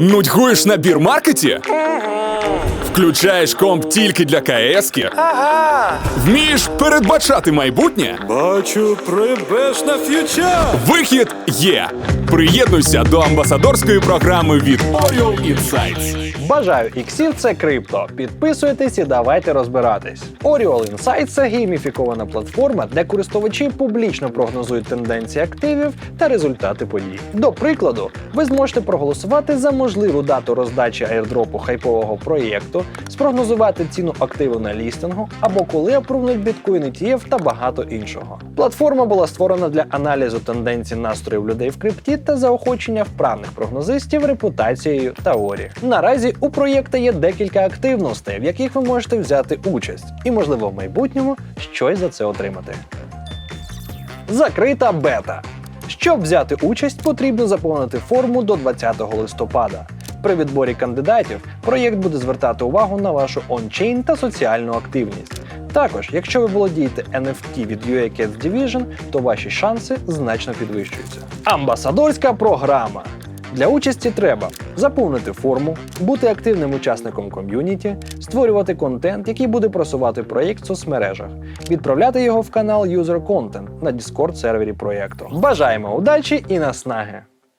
Нудьгуєш на бірмаркеті? Включаєш комп тільки для КСки? Ага. Вмієш передбачати майбутнє? Бачу прибеш на ф'юча. Вихід є. Приєднуйся до амбасадорської програми від Oriol Insights. Бажаю іксів це крипто. Підписуйтесь і давайте розбиратись. Oriol Insight – це гейміфікована платформа, де користувачі публічно прогнозують тенденції активів та результати подій. До прикладу, ви зможете проголосувати за можливу дату роздачі аірдропу хайпового проєкту, спрогнозувати ціну активу на лістингу або коли апрувнуть біткоін ETF та багато іншого. Платформа була створена для аналізу тенденцій настроїв людей в крипті та заохочення вправних прогнозистів репутацією та орі. Наразі у проєкта є декілька активностей, в яких ви можете взяти участь, і можливо в майбутньому щось за це отримати. Закрита бета. Щоб взяти участь, потрібно заповнити форму до 20 листопада. При відборі кандидатів проєкт буде звертати увагу на вашу ончейн та соціальну активність. Також, якщо ви володієте NFT від UA Division, то ваші шанси значно підвищуються. Амбасадорська програма. Для участі треба заповнити форму, бути активним учасником ком'юніті, створювати контент, який буде просувати проєкт в соцмережах, відправляти його в канал User Content на Discord сервері проєкту. Бажаємо удачі і наснаги!